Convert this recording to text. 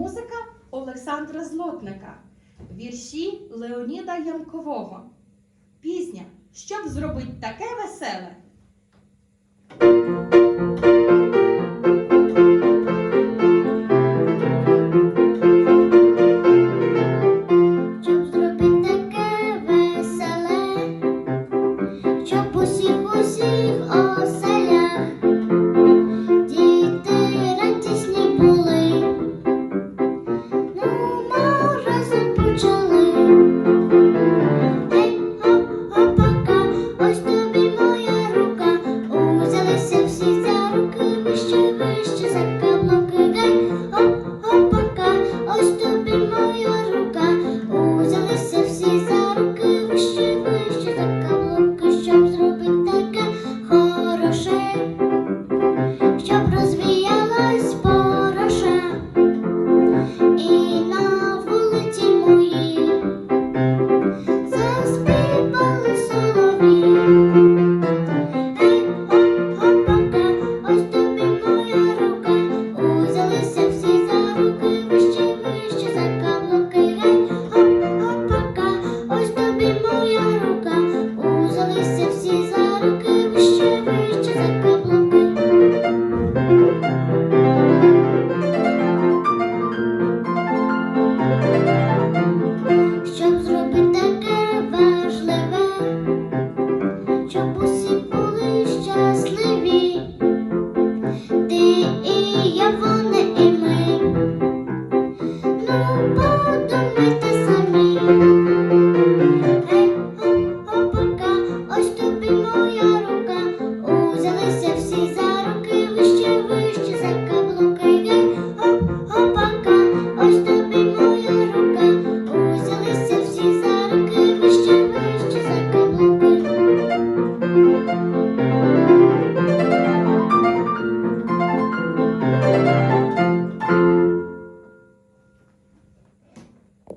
музика Олександра Злотника, вірші Леоніда Ямкового. Пісня Щоб зробити таке веселе.